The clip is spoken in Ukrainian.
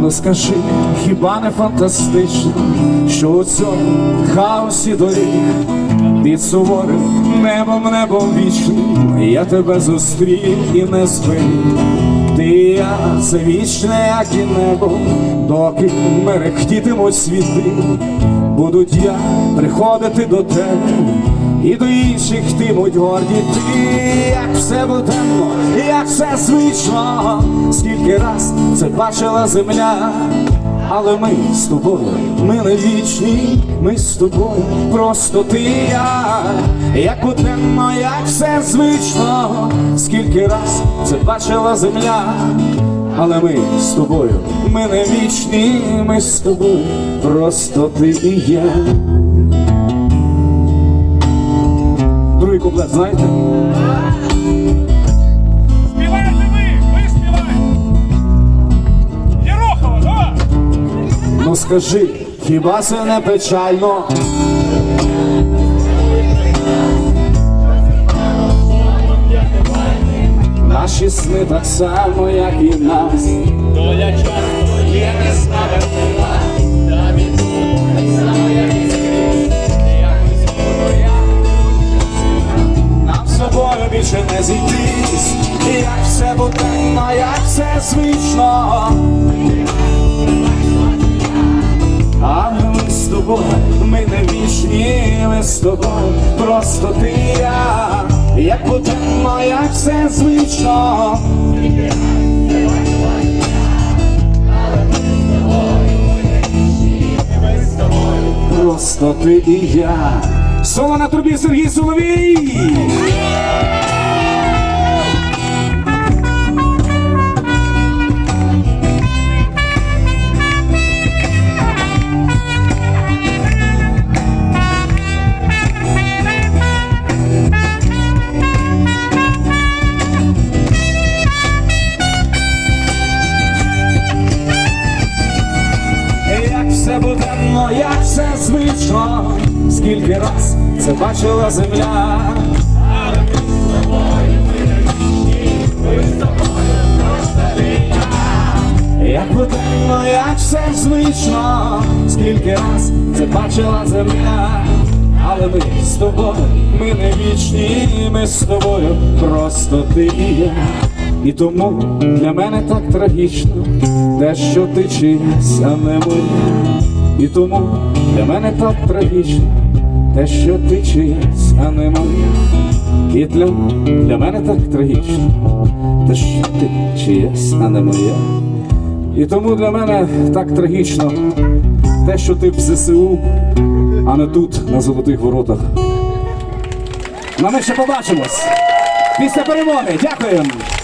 Ну скажи, хіба не фантастично, що у цьому хаосі доріг під суворим небом, небом вічним я тебе зустрів і не збив. Ти і я це вічне, як і небо, доки мерехтітимуть світи, будуть я приходити до тебе. І до інших йтимуть горді ти, як все буденно, як все звично, скільки раз це бачила земля, але ми з тобою, ми не вічні, ми з тобою, просто ти і я, як буденно, як все звично, скільки раз це бачила земля, але ми з тобою, ми не вічні, ми з тобою, просто ти і я. Куплет, знаєте? Співайте ви! Ви співаєте! Єрохова, давай! Ну скажи, хіба це не печально? Наші сни так само, як і нас. Доля часто є несправедлива, більше не зійтись, як все буденно, як все звично. А ми з тобою, ми не вічні, ми з тобою, просто ти я, як буденно, як все звично. Просто ти і я. Соло на трубі Сергій Соловій. Все буденно, як все звично, скільки раз це бачила земля. Як буденно, як все звично, скільки раз це бачила земля, але ми з тобою, ми не вічні, ми з тобою, просто ти і тому для мене так трагічно, те, що ти чиясь, а не моя. І тому для мене так трагічно, те, що ти чиясь, а не моя. І для, для мене так трагічно, те, що ти чиясь, а не моя. І тому для мене так трагічно те, що ти в ЗСУ, а не тут, на золотих воротах. Ну, ми ще побачимось після перемоги. Дякуємо!